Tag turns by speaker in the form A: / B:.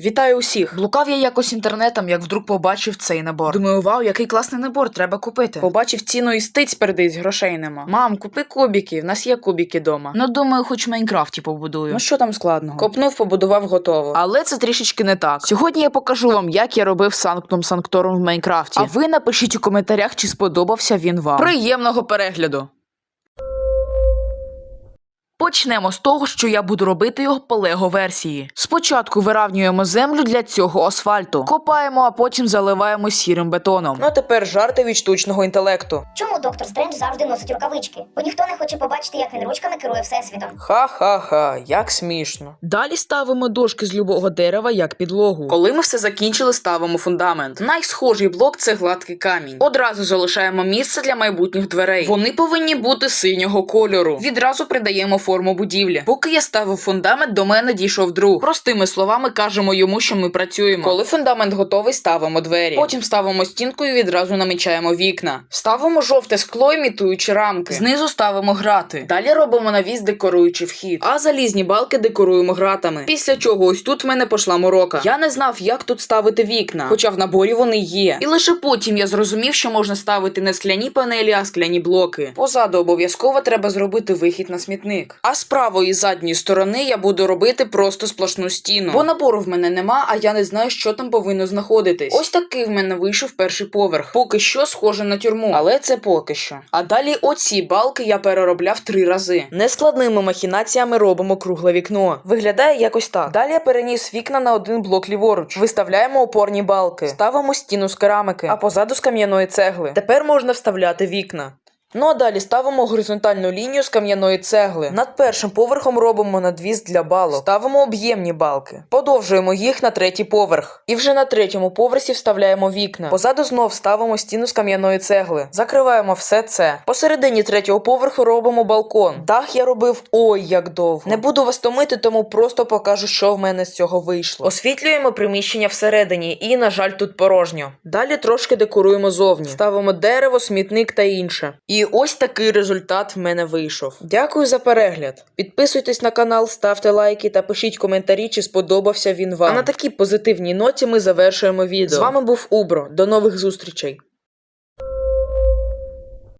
A: Вітаю усіх! Блукав я якось інтернетом, як вдруг побачив цей набор. Думаю, вау, який класний набор, треба купити. Побачив ціну і стиць передись, грошей нема. Мам, купи кубики, в нас є кубики дома. Ну думаю, хоч в Майнкрафті побудую. Ну що там складного? Копнув, побудував, готово. Але це трішечки не так. Сьогодні я покажу вам, як я робив санктум санкторум в Майнкрафті. А ви напишіть у коментарях, чи сподобався він вам. Приємного перегляду! Почнемо з того, що я буду робити його по лего версії. Спочатку виравнюємо землю для цього асфальту, копаємо, а потім заливаємо сірим бетоном. Ну а тепер жарти від штучного інтелекту.
B: Чому доктор Стрендж завжди носить рукавички? Бо ніхто не хоче побачити, як він ручками керує всесвітом.
A: Ха-ха-ха, як смішно. Далі ставимо дошки з любого дерева як підлогу. Коли ми все закінчили, ставимо фундамент. Найсхожий блок це гладкий камінь. Одразу залишаємо місце для майбутніх дверей. Вони повинні бути синього кольору. Відразу придаємо форму будівлі. Поки я ставив фундамент, до мене дійшов друг. Простими словами кажемо йому, що ми працюємо. Коли фундамент готовий, ставимо двері. Потім ставимо стінку і відразу намічаємо вікна. Ставимо жовте скло, імітуючи рамки. Знизу ставимо грати. Далі робимо навіс, декоруючи вхід. А залізні балки декоруємо гратами. Після чого ось тут в мене пішла морока. Я не знав, як тут ставити вікна, хоча в наборі вони є. І лише потім я зрозумів, що можна ставити не скляні панелі, а скляні блоки. Позаду обов'язково треба зробити вихід на смітник. А з правої задньої сторони я буду робити просто сплошну стіну. Бо набору в мене нема, а я не знаю, що там повинно знаходитись. Ось такий в мене вийшов перший поверх. Поки що схоже на тюрму, але це поки що. А далі оці балки я переробляв три рази. Нескладними махінаціями робимо кругле вікно. Виглядає якось так. Далі я переніс вікна на один блок ліворуч. Виставляємо опорні балки, ставимо стіну з керамики, а позаду з кам'яної цегли. Тепер можна вставляти вікна. Ну а далі ставимо горизонтальну лінію з кам'яної цегли. Над першим поверхом робимо надвіз для балок. Ставимо об'ємні балки. Подовжуємо їх на третій поверх. І вже на третьому поверсі вставляємо вікна. Позаду знов ставимо стіну з кам'яної цегли. Закриваємо все це. Посередині третього поверху робимо балкон. Дах я робив ой як довго. Не буду вас томити, тому просто покажу, що в мене з цього вийшло. Освітлюємо приміщення всередині, і, на жаль, тут порожньо. Далі трошки декоруємо зовні. Ставимо дерево, смітник та інше. І ось такий результат в мене вийшов. Дякую за перегляд. Підписуйтесь на канал, ставте лайки та пишіть коментарі, чи сподобався він вам. А на такій позитивній ноті ми завершуємо відео. З вами був Убро. До нових зустрічей.